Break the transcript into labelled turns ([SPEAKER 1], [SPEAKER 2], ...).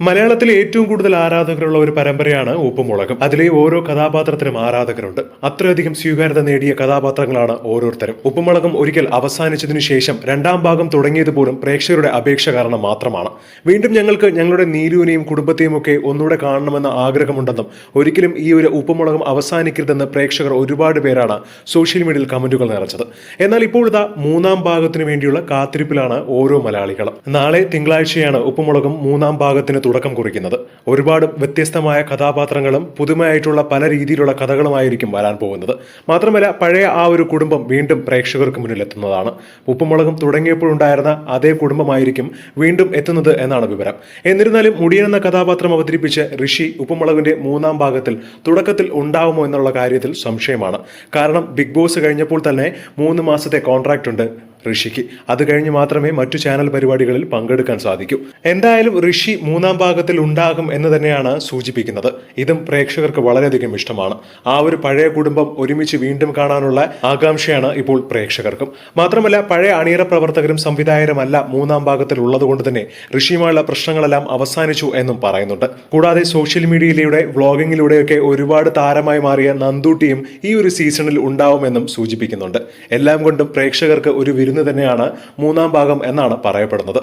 [SPEAKER 1] മലയാളത്തിലെ ഏറ്റവും കൂടുതൽ ആരാധകരുള്ള ഒരു പരമ്പരയാണ് ഉപ്പുമുളകും അതിലെ ഓരോ കഥാപാത്രത്തിനും ആരാധകരുണ്ട്. അത്രയധികം സ്വീകാര്യത നേടിയ കഥാപാത്രങ്ങളാണ് ഓരോരുത്തരും. ഉപ്പുമുളകും ഒരിക്കൽ അവസാനിച്ചതിനു ശേഷം രണ്ടാം ഭാഗം തുടങ്ങിയത് പോലും പ്രേക്ഷകരുടെ അപേക്ഷ കാരണം മാത്രമാണ്. വീണ്ടും ഞങ്ങൾക്ക് ഞങ്ങളുടെ നീരുവിനെയും കുടുംബത്തെയും ഒക്കെ ഒന്നുകൂടെ കാണണമെന്ന ആഗ്രഹമുണ്ടെന്നും ഒരിക്കലും ഈ ഒരു ഉപ്പുമുളകും അവസാനിക്കരുതെന്ന് പ്രേക്ഷകർ ഒരുപാട് പേരാണ് സോഷ്യൽ മീഡിയയിൽ കമന്റുകൾ നിറച്ചത് എന്നാൽ ഇപ്പോഴത്തെ മൂന്നാം ഭാഗത്തിന് വേണ്ടിയുള്ള കാത്തിരിപ്പിലാണ് ഓരോ മലയാളികളും. നാളെ തിങ്കളാഴ്ചയാണ് ഉപ്പുമുളകും മൂന്നാം ഭാഗത്തിന് തുടക്കം കുറിക്കുന്നത്. ഒരുപാട് വ്യത്യസ്തമായ കഥാപാത്രങ്ങളും പുതുമയായിട്ടുള്ള പല രീതിയിലുള്ള കഥകളുമായിരിക്കും വരാൻ പോകുന്നത്. മാത്രമല്ല പഴയ ആ ഒരു കുടുംബം വീണ്ടും പ്രേക്ഷകർക്ക് മുന്നിലെത്തുന്നതാണ് ഉപ്പുമുളകും തുടങ്ങിയപ്പോഴുണ്ടായിരുന്ന അതേ കുടുംബമായിരിക്കും വീണ്ടും എത്തുന്നത് എന്നാണ് വിവരം. എന്നിരുന്നാലും മുടിയൻ എന്ന കഥാപാത്രം അവതരിപ്പിച്ച് ഋഷി ഉപ്പുമുളകിന്റെ മൂന്നാം ഭാഗത്തിൽ തുടക്കത്തിൽ ഉണ്ടാവുമോ എന്നുള്ള കാര്യത്തിൽ സംശയമാണ്. കാരണം ബിഗ് ബോസ് കഴിഞ്ഞപ്പോൾ തന്നെ മൂന്ന് മാസത്തെ കോൺട്രാക്റ്റ് ഉണ്ട്. ഋഷിക്ക്. അത് കഴിഞ്ഞ് മാത്രമേ മറ്റു ചാനൽ പരിപാടികളിൽ പങ്കെടുക്കാൻ സാധിക്കൂ. എന്തായാലും ഋഷി മൂന്നാം ഭാഗത്തിൽ ഉണ്ടാകും എന്ന് തന്നെയാണ് സൂചിപ്പിക്കുന്നത്. ഇതും പ്രേക്ഷകർക്ക് വളരെയധികം ഇഷ്ടമാണ്. ആ ഒരു പഴയ കുടുംബം ഒരുമിച്ച് വീണ്ടും കാണാനുള്ള ആകാംക്ഷയാണ് ഇപ്പോൾ പ്രേക്ഷകർക്കും. മാത്രമല്ല പഴയ അണിയറ പ്രവർത്തകരും സംവിധായകരുമല്ല മൂന്നാം ഭാഗത്തിൽ ഉള്ളതുകൊണ്ട് തന്നെ ഋഷിയുമായുള്ള പ്രശ്നങ്ങളെല്ലാം അവസാനിച്ചു എന്നും പറയുന്നുണ്ട്. കൂടാതെ സോഷ്യൽ മീഡിയയിലൂടെ വ്ളോഗിങ്ങിലൂടെയൊക്കെ ഒരുപാട് താരമായി മാറിയ നന്ദൂട്ടിയും ഈ ഒരു സീസണിൽ ഉണ്ടാവുമെന്നും സൂചിപ്പിക്കുന്നുണ്ട്. എല്ലാം കൊണ്ടും പ്രേക്ഷകർക്ക് ഒരു വിരുന്ന് തന്നെയാണ് മൂന്നാം ഭാഗം എന്നാണ് പറയപ്പെടുന്നത്.